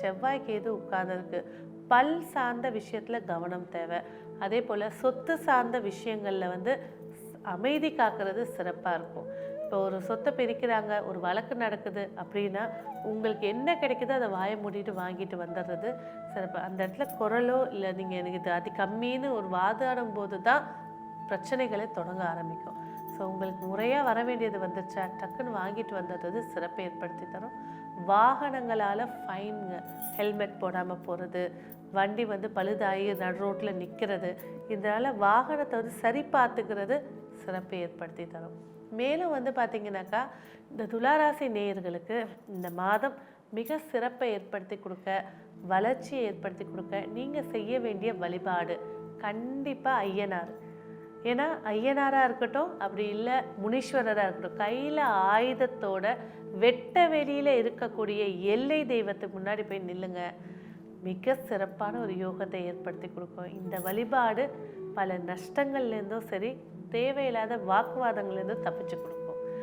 செவ்வாய் கேது உட்கார்ந்துருக்கு? பல் சார்ந்த விஷயத்தில் கவனம் தேவை. அதே போல் சொத்து சார்ந்த விஷயங்களில் வந்து அமைதி காக்கிறது சிறப்பாக இருக்கும். இப்போ ஒரு சொத்தை பிரிக்கிறாங்க ஒரு வழக்கு நடக்குது அப்படின்னா உங்களுக்கு என்ன கிடைக்குதோ அதை வாயை மூடிட்டு வாங்கிட்டு வந்துடுறது சிறப்பு. அந்த இடத்துல குரலோ இல்லை நீங்கள் எனக்கு இது அதி கம்மின்னு ஒரு வாதாடும் போது தான் பிரச்சனைகளை தொடங்க ஆரம்பிக்கும். ஸோ உங்களுக்கு முறையாக வர வேண்டியது வந்துச்சா? டக்குன்னு வாங்கிட்டு வந்துடுறது சிறப்பை ஏற்படுத்தி தரும். வாகனங்களால் ஃபைனுங்க ஹெல்மெட் போடாமல் போகிறது வண்டி வந்து பழுதாகி நடு ரோட்டில் நிற்கிறது இதனால் வாகனத்தை வந்து சரி பார்த்துக்கிறது சிறப்பை ஏற்படுத்தி தரும். மேலும் வந்து பார்த்தீங்கன்னாக்கா இந்த துளாராசி நேயர்களுக்கு இந்த மாதம் மிக சிறப்பை ஏற்படுத்தி கொடுக்க வளர்ச்சியை ஏற்படுத்தி கொடுக்க நீங்கள் செய்ய வேண்டிய வழிபாடு கண்டிப்பாக ஐயனார். ஏன்னா ஐயனாராக இருக்கட்டும் அப்படி இல்லை முனீஸ்வரராக இருக்கட்டும் கையில் ஆயுதத்தோட வெட்ட வெளியில் இருக்கக்கூடிய எல்லை தெய்வத்துக்கு முன்னாடி போய் நில்லுங்க. மிக சிறப்பான ஒரு யோகத்தை ஏற்படுத்தி கொடுக்கும். இந்த வழிபாடு பல நஷ்டங்கள்லேருந்தும் சரி தேவையில்லாத வாக்குவாதங்கள்லேருந்தும் தப்பிச்சு கொடுக்கும்.